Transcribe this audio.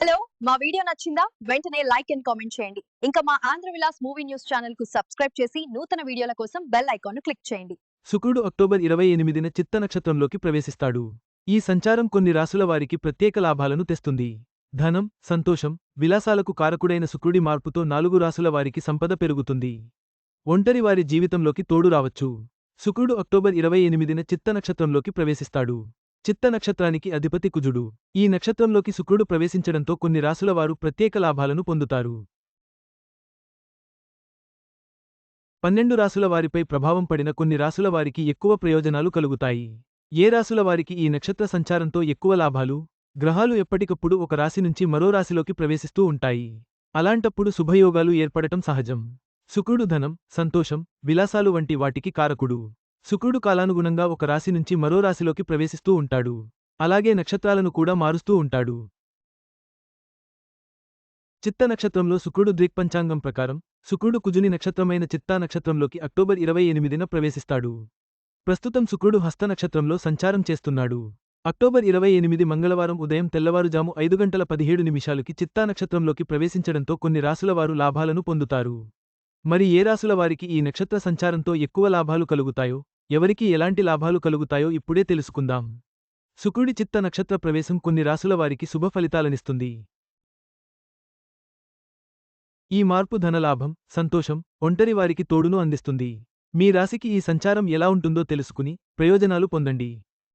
Hello మా video నచ్చిందా? వెంటనే లైక్ అండ్ కామెంట్ చేయండి. ఇంకా మా ఆంధ్ర విలాస్ మూవీ న్యూస్ ఛానల్కు సబ్స్క్రైబ్ చేసి నూతన వీడియోల కోసం బెల్ ఐకాన్ క్లిక్ చేయండి. శుక్రుడు అక్టోబర్ ఇరవై ఎనిమిదిన చిత్త నక్షత్రంలోకి ప్రవేశిస్తాడు. ఈ సంచారం కొన్ని రాసుల వారికి ప్రత్యేక లాభాలను తెస్తుంది. ధనం సంతోషం విలాసాలకు కారకుడైన శుక్రుడి మార్పుతో నాలుగు రాసుల వారికి సంపద పెరుగుతుంది. ఒంటరి వారి జీవితంలోకి తోడు రావచ్చు. శుక్రుడు అక్టోబర్ ఇరవై ఎనిమిదిన చిత్త నక్షత్రంలోకి ప్రవేశిస్తాడు. చిత్త నక్షత్రానికి అధిపతి కుజుడు. ఈ నక్షత్రంలోకి శుక్రుడు ప్రవేశించడంతో కొన్ని రాసుల వారు ప్రత్యేక లాభాలను పొందుతారు. పన్నెండు రాసుల వారిపై ప్రభావం పడిన కొన్ని రాసుల వారికి ఎక్కువ ప్రయోజనాలు కలుగుతాయి. ఏ రాసుల వారికి ఈ నక్షత్ర సంచారంతో ఎక్కువ లాభాలు? గ్రహాలు ఎప్పటికప్పుడు ఒక రాశి నుంచి మరో రాశిలోకి ప్రవేశిస్తూ ఉంటాయి. అలాంటప్పుడు శుభయోగాలు ఏర్పడటం సహజం. శుక్రుడు ధనం సంతోషం విలాసాలు వంటి వాటికి కారకుడు. శుక్రుడు కాలానుగుణంగా ఒక రాశి నుంచి మరో రాశిలోకి ప్రవేశిస్తూ ఉంటాడు. అలాగే నక్షత్రాలను కూడా మారుస్తూ ఉంటాడు. చిత్త నక్షత్రంలో శుక్రుడు దృక్పంచాంగం ప్రకారం శుక్రుడు కుజుని నక్షత్రమైన చిత్తా నక్షత్రంలోకి అక్టోబర్ ఇరవై ఎనిమిదిన ప్రవేశిస్తాడు. ప్రస్తుతం శుక్రుడు హస్త నక్షత్రంలో సంచారం చేస్తున్నాడు. అక్టోబర్ ఇరవై ఎనిమిది మంగళవారం ఉదయం తెల్లవారుజాము ఐదు గంటల పదిహేడు నిమిషాలకి చిత్తా నక్షత్రంలోకి ప్రవేశించడంతో కొన్ని రాసుల వారు లాభాలను పొందుతారు. మరి ఏ రాసుల వారికి ఈ నక్షత్ర సంచారంతో ఎక్కువ లాభాలు కలుగుతాయో ఎవరికి ఎలాంటి లాభాలు కలుగుతాయో ఇప్పుడే తెలుసుకుందాం. శుక్రుడి చిత్త నక్షత్ర ప్రవేశం కొన్ని రాసుల వారికి శుభ ఫలితాలనిస్తుంది. ఈ మార్పు ధనలాభం సంతోషం ఒంటరి వారికి తోడును అందిస్తుంది. మీ రాశికి ఈ సంచారం ఎలా ఉంటుందో తెలుసుకుని ప్రయోజనాలు పొందండి.